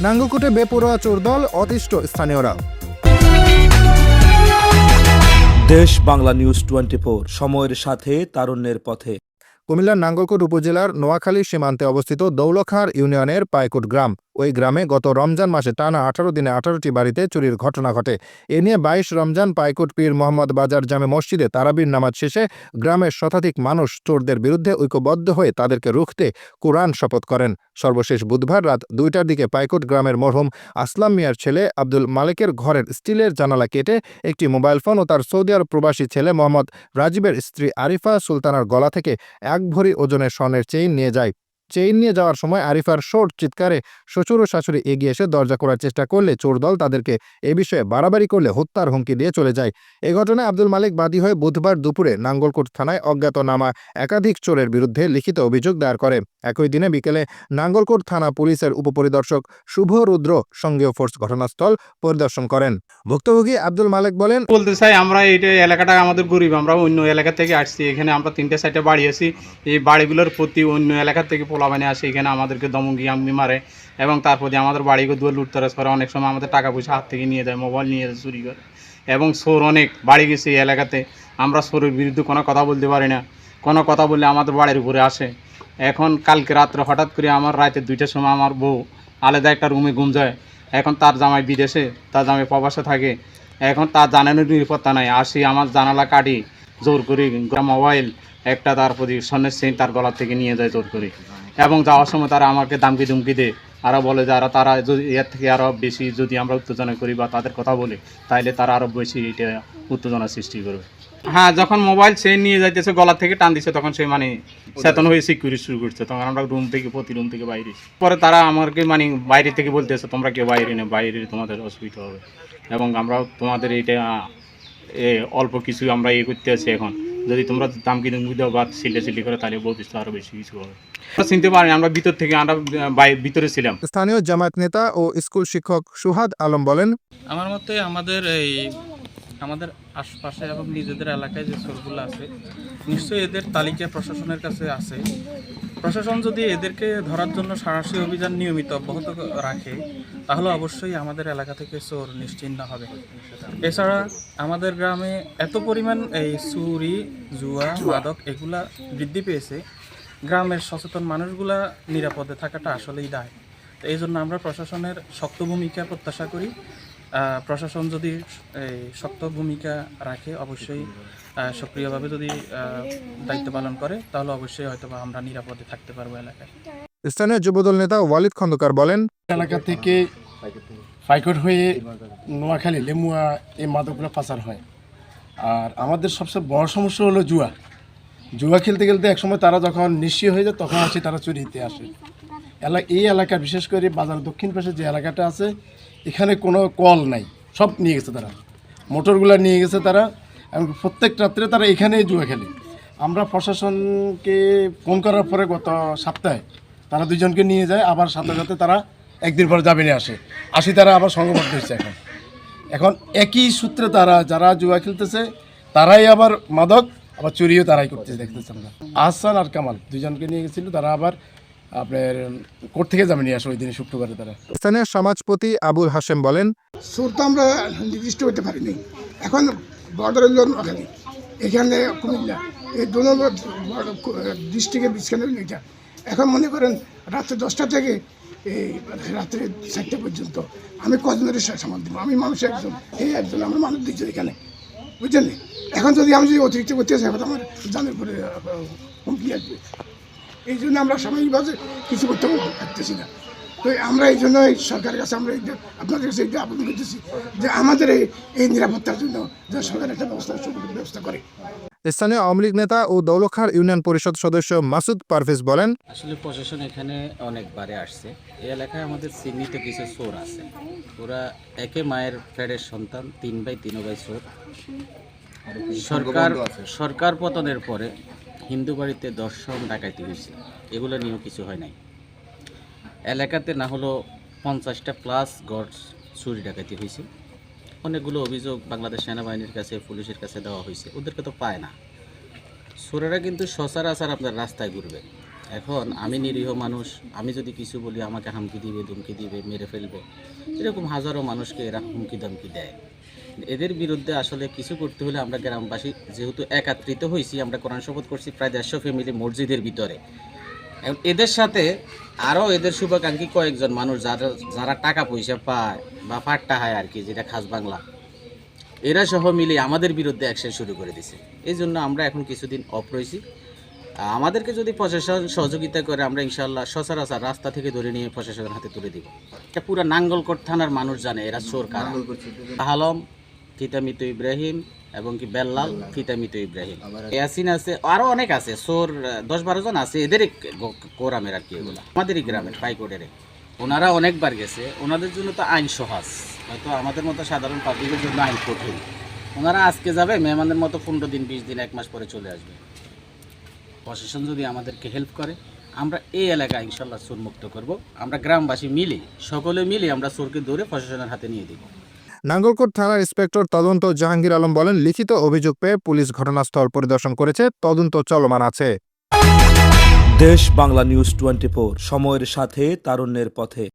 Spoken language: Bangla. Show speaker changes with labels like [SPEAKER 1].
[SPEAKER 1] নাঙ্গকুটে বেপরোয়া চোরদল অতিষ্ঠ স্থানীয়রা।
[SPEAKER 2] দেশ বাংলা নিউজ টোয়েন্টি সময়ের সাথে তারুণ্যের পথে।
[SPEAKER 1] কুমিল্লার নাঙ্গলকোট উপজেলার নোয়াখালী সীমান্তে অবস্থিত দৌলখাঁড় ইউনিয়নের পায়কুট গ্রাম। ওই গ্রামে গত রমজান মাসে টানা আঠারো দিনে আঠারোটি বাড়িতে চুরির ঘটনা ঘটে। এ নিয়ে বাইশ রমজান পায়কুট পীর মোহাম্মদ বাজার জামে মসজিদে তারাবির নামাজ শেষে গ্রামের শতাধিক মানুষ চোরদের বিরুদ্ধে ঐক্যবদ্ধ হয়ে তাদেরকে রুখতে কোরআন শপথ করেন। সর্বশেষ বুধবার রাত দুইটার দিকে পাইকুট গ্রামের মরহুম আসলাম মিয়ার ছেলে আব্দুল মালিকের ঘরের স্টিলের জানালা কেটে একটি মোবাইল ফোন ও তার সৌদি আরব প্রবাসী ছেলে মোহাম্মদ রাজীবের স্ত্রী আরিফা সুলতানার গলা থেকে এক ভরি ওজনের স্বর্ণের চেইন নিয়ে যায়। চেইন নিয়ে যাওয়ার সময় আরিফার শোট চিৎকারে শ্বশুর ও শাশুড়ি এগিয়ে এসে দরজা করার চেষ্টা করলে চোরদল তাদেরকে এ বিষয়ে বাড়াবাড়ি করলে হত্যার হুমকি দিয়ে চলে যায়। এ ঘটনায় আব্দুল মালিক বাদী হয়ে বুধবার দুপুরে নাঙ্গলকোট থানায় অজ্ঞাতনামা একাধিক চোরের বিরুদ্ধে লিখিত অভিযোগ দায়ের করে। একই দিনে বিকেলে নাঙ্গলকোট থানা পুলিশের উপপরিদর্শক শুভ রুদ্র সঙ্গীয় ফোর্স ঘটনাস্থল পরিদর্শন করেন। ভুক্তভোগী আব্দুল মালিক বলেন,
[SPEAKER 3] বলতে চাই, আমরা এই এলাকাটা আমাদের গরিব, আমরা অন্য এলাকা থেকে আসছি। এখানে আমরা তিনটে সাইডে বাড়ি আছি। এই বাড়িগুলোর প্রতি অন্য এলাকা থেকে পোলাবানে আসে, এখানে আমাদেরকে দমঙ্গি আমি মারে এবং তারপর দিয়ে আমাদের বাড়িকে দুয়ার লুটতরাজ করে। অনেক সময় আমাদের টাকা পয়সা হাত থেকে নিয়ে যায়, মোবাইল নিয়ে যায়, চুরি করে। এবং সোর অনেক বাড়ি গেছে এই এলাকাতে। আমরা সোরের বিরুদ্ধে কোনো কথা বলতে পারি না। কোনো কথা বললে আমাদের বাড়ির উপরে আসে। এখন কালকে রাত্রে হঠাৎ করে আমার রাতে দুইটার সময় আমার বউ আলাদা একটা রুমে ঘুম যায়। এখন তার জামাই বিদেশে, তার জামাই প্রবাসে থাকে। এখন তার জানানোর নিরাপত্তা নাই। আসি আমার জানালা কাটি, জোর করে মোবাইল একটা তার প্রতি স্বর্ণের চেন তার গলার থেকে নিয়ে যায় জোর করে। এবং যাওয়ার সময় তারা আমাকে দামকি দুমকি দেয়। আরও বলে যে আরও তারা যদি এর থেকে আরও বেশি যদি আমরা উত্তেজনা করি বা তাদের কথা বলি তাইলে তারা আরও বেশি এটা উত্তেজনা সৃষ্টি করবে। হ্যাঁ যখন মোবাইল সে নিয়ে যাইতেছে গলা থেকে টান দিচ্ছে তখন সে মানে চেতন হয়ে সিকিউরিটি শুরু করছে। তখন আমরা রুম থেকে প্রতি রুম থেকে বাইরে। পরে তারা আমাকে মানে বাইরে থেকে বলতেছে তোমরা কেউ বাইরে নেই বাইরে তোমাদের অসুবিধা হবে। এবং আমরা তোমাদের এটা এ, অল্প কিছু আমরা ইয়ে করতে আছি এখন। যদি তোমরা দাম কিনে মুখ দাও বা সিলে সিলি করে তাহলে বলতিস আরও বেশি কিছু হবে। আমরা চিনতে পারি আমরা ভিতর থেকে আমরা ভিতরে ছিলাম।
[SPEAKER 1] স্থানীয় জামায়াত নেতা ও স্কুল শিক্ষক সুহাদ আলম বলেন
[SPEAKER 4] আমার মতে আমাদের এই আমাদের আশপাশে এবং নিজেদের এলাকায় যে চোরগুলো আছে, নিশ্চয়ই এদের তালিকা প্রশাসনের কাছে আছে। প্রশাসন যদি এদেরকে ধরার জন্য সাহসী অভিযান নিয়মিত অব্যাহত রাখে, তাহলে অবশ্যই আমাদের এলাকা থেকে চোর নিশ্চিহ্ন হবে। এছাড়া আমাদের গ্রামে এত পরিমাণ এই চুরি, জুয়া, মাদক এগুলা বৃদ্ধি পেয়েছে। গ্রামের সচেতন মানুষগুলা নিরাপদে থাকাটা আসলেই দায়। এই জন্য আমরা প্রশাসনের শক্ত ভূমিকা প্রত্যাশা করি। প্রশাসন যদি এই শক্ত ভূমিকা রাখে অবশ্যই সক্রিয়ভাবে যদি দায়িত্ব পালন করে তাহলে অবশ্যই হয়তো বা আমরা নিরাপদে থাকতে পারব এলাকায়।
[SPEAKER 1] স্থানীয় যুবদল নেতা ওয়ালিদ খন্দকার বলেন
[SPEAKER 5] এলাকা থেকে ফাইকট হয়ে নোয়াখালী লেমুয়া এই মাদকগুলো পাচার হয়। আর আমাদের সবচেয়ে বড় সমস্যা হলো জুয়া। জুয়া খেলতে খেলতে একসময় তারা যখন নিশ্চয় হয়ে যায় তখন আসে তারা চুরিতে আসে। এলা এই এলাকা বিশেষ করে বাজার দক্ষিণ পাশে যে এলাকাটা আছে, এখানে কোনো কল নাই। সব নিয়ে গেছে তারা। মোটরগুলো নিয়ে গেছে তারা এবং প্রত্যেক রাত্রে তারা এখানেই জুয়া খেলে। আমরা প্রশাসনকে ফোন করার পরে গত সপ্তাহে তারা দুজনকে নিয়ে যায়, আবার সাথে সাথে তারা একদিন পর জামিনে আসে। আসি তারা আবার সংঘবদ্ধ হচ্ছে এখন। এখন একই সূত্রে তারা যারা জুয়া খেলতেছে, তারাই আবার মাদক, আবার চুরিও তারাই করতেছে দেখতেছে আমরা আহসান আর কামাল দুজনকে নিয়ে গেছিল, তারা আবার আপনার কোর্ট থেকে জামিনে নিয়ে আসে ওই দিনে শুক্রবারে তারা।
[SPEAKER 1] স্থানীয় সমাজপতি আবুল হাশেম বলেন
[SPEAKER 6] সুর তো আমরা নির্দিষ্ট করতে পারিনি। এখন বর্ডার হলো নোয়াখালী এখানে কুমিল্লা। এই দু নম্বর ডিস্ট্রিক্টের বিছখানে এটা। এখন মনে করেন রাত্রে দশটা থেকে এই রাত্রে চারটে পর্যন্ত আমি কজনের সামাল দিব। আমি মানুষ একজন এই একজন আমরা মানুষ দিচ্ছি এখানে। বুঝছেন? এখন যদি আমি যদি অতিরিক্ত করতে চাই আমার জানের পরে হুমকি আসবে এই জন্য আমরা সাময়িকভাবে কিছু করতে পারতেছি না। তো আমরা এই জন্য এই সরকারের কাছে আমরা এইটা আপনাদের কাছে এইটা আবেদন করতেছি যে আমাদের এই এই নিরাপত্তার জন্য যে সরকার একটা ব্যবস্থা ব্যবস্থা করে।
[SPEAKER 1] স্থানীয় আওয়ামী লীগ নেতা ও দৌলখার ইউনিয়ন পরিষদ সদস্য মাসুদ পারভেজ বলেন
[SPEAKER 7] আসলে প্রশাসন এখানে অনেকবারে আসছে। এই এলাকায় আমাদের চিহ্নিত কিছু চোর আছে। ওরা একে মায়ের ফেডের সন্তান তিন বাই তিন বাই চোর। সরকার সরকার পতনের পরে হিন্দু বাড়িতে দর্শন ডাকাইতে হয়েছে। এগুলো নিয়েও কিছু হয় নাই। এলাকাতে না হলো পঞ্চাশটা প্লাস গড় চুরি ডাকাতি হয়েছে। অনেকগুলো অভিযোগ বাংলাদেশ সেনাবাহিনীর কাছে, পুলিশের কাছে দেওয়া হয়েছে। ওদেরকে তো পায় না। চোরেরা কিন্তু সচরাচর আপনার রাস্তায় ঘুরবে। এখন আমি নিরীহ মানুষ, আমি যদি কিছু বলি, আমাকে হামকি দিবে, ধমকি দিবে, মেরে ফেলবে। এরকম হাজারো মানুষকে এরা হুমকি ধমকি দেয়। এদের বিরুদ্ধে আসলে কিছু করতে হলে আমরা গ্রামবাসী যেহেতু একাত্রিত হয়েছি আমরা কোরআন শপথ করছি প্রায় দেড়শো ফ্যামিলি মসজিদের ভিতরে। এদের সাথে আরও এদের শুভাকাঙ্ক্ষী কয়েকজন মানুষ যারা যারা টাকা পয়সা পায় বা পাট্টা হয় আর কি যেটা খাস বাংলা এরা সহ মিলে আমাদের বিরুদ্ধে অ্যাকশন শুরু করে দিছে। এই জন্য আমরা এখন কিছুদিন অফ রয়েছি। আমাদেরকে যদি প্রশাসন সহযোগিতা করে আমরা ইনশাল্লাহ সচরাচর রাস্তা থেকে ধরে নিয়ে প্রশাসনের হাতে তুলে দিব। এটা পুরো নাঙ্গলকোট থানার মানুষ জানে এরা চোর কারা। আলম ফিতামিত ইব্রাহিম এবং কি বেল্লাল ফিতামিত ইব্রাহিম। ইয়াসিন আছে আরও অনেক আছে আহ, দশ বারো জন আছে এদেরই কোরামের আর কি এগুলো। আমাদেরই গ্রামের পাইকোটের ওনারা অনেকবার গেছে ওনাদের জন্য তো আইন সহজ। হয়তো আমাদের মতো সাধারণ পাবলিকের জন্য আইন কঠিন। ওনারা আজকে যাবে মেহমানদের মতো পনেরো দিন বিশ দিন এক মাস পরে চলে আসবে। প্রশাসন যদি আমাদেরকে হেল্প করে আমরা এই এলাকা ইনশাল্লাহ চোর মুক্ত করব। আমরা গ্রামবাসী মিলে সকলে মিলে আমরা চোরকে ধরে প্রশাসনের হাতে নিয়ে দিব।
[SPEAKER 1] নাঙ্গলকোট থানার ইন্সপেক্টর তদন্ত জাহাঙ্গীর আলম বলেন, লিখিত অভিযোগ পেয়ে পুলিশ ঘটনাস্থল পরিদর্শন করেছে, তদন্ত চলমান আছে।
[SPEAKER 2] দেশ বাংলা নিউজ টোয়েন্টি সময়ের সাথে তারুণ্যের পথে।